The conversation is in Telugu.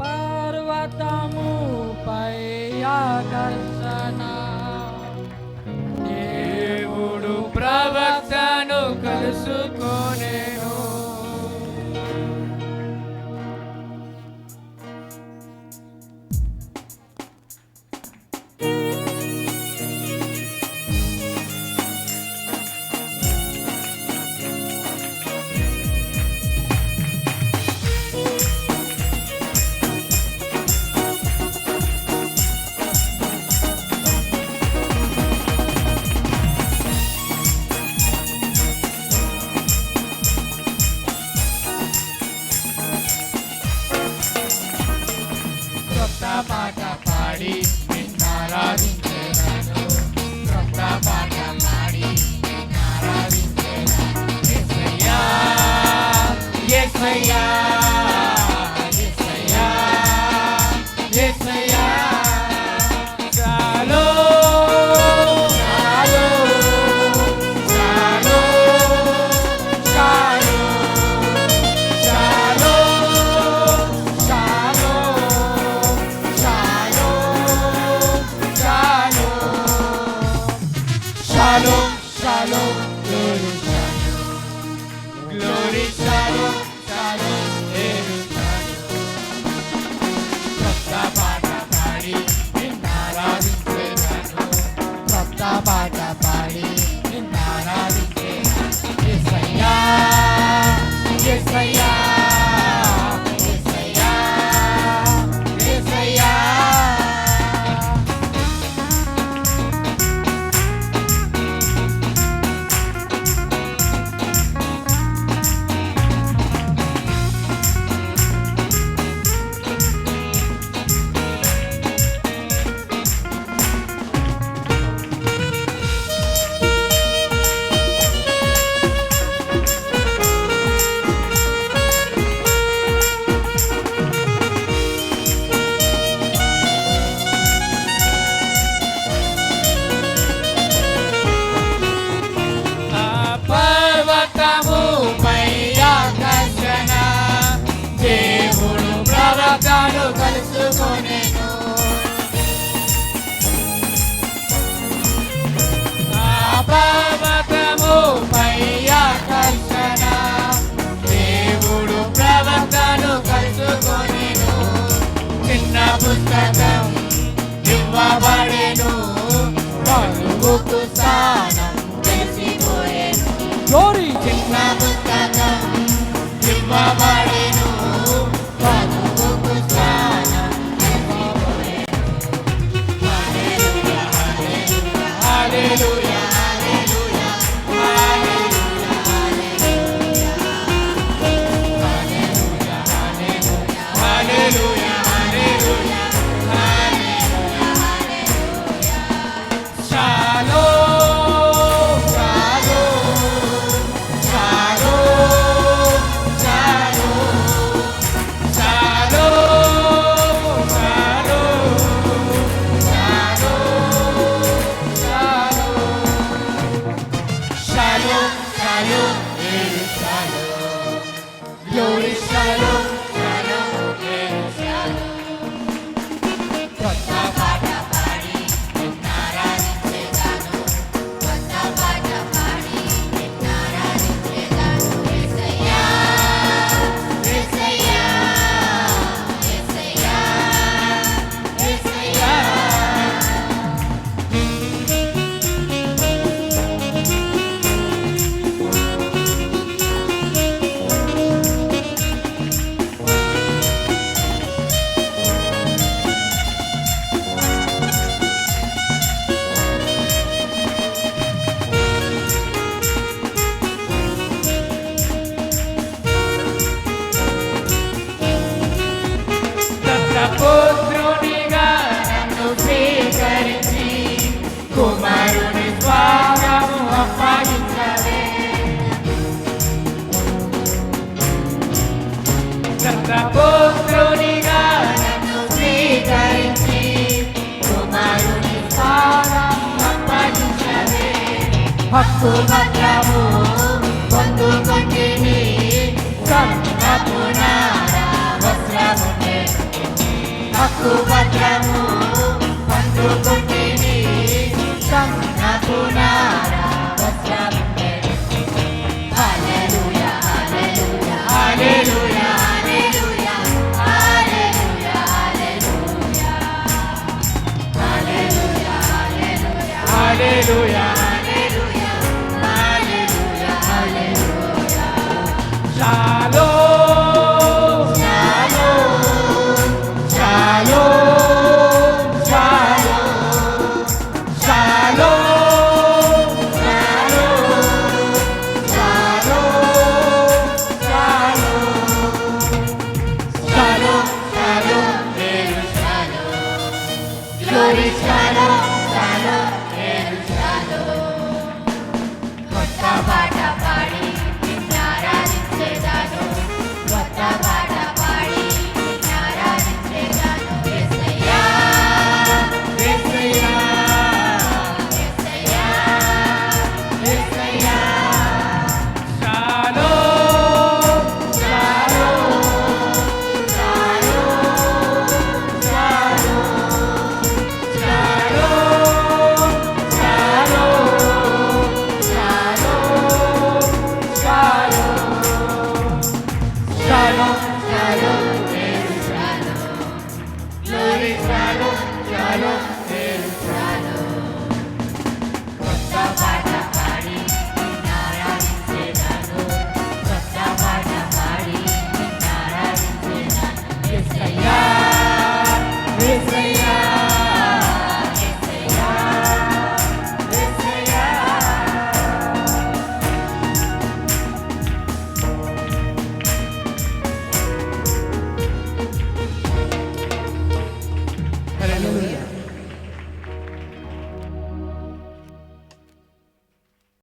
పర్వతముపై ఆకర్షణ. దేవుడు ప్రవక్తను కలుసుకో Yes, I am. Yes, I Aleluya. భక్తులము పొందుకుంటిని సంపపున వస్త్రమునే భక్తుభద్రము పొందుకుంటిని సంపపున వస్త్రమునే hallelujah hallelujah hallelujah Hallelujah. ঈশ্বরী ছাড়া 자영 자영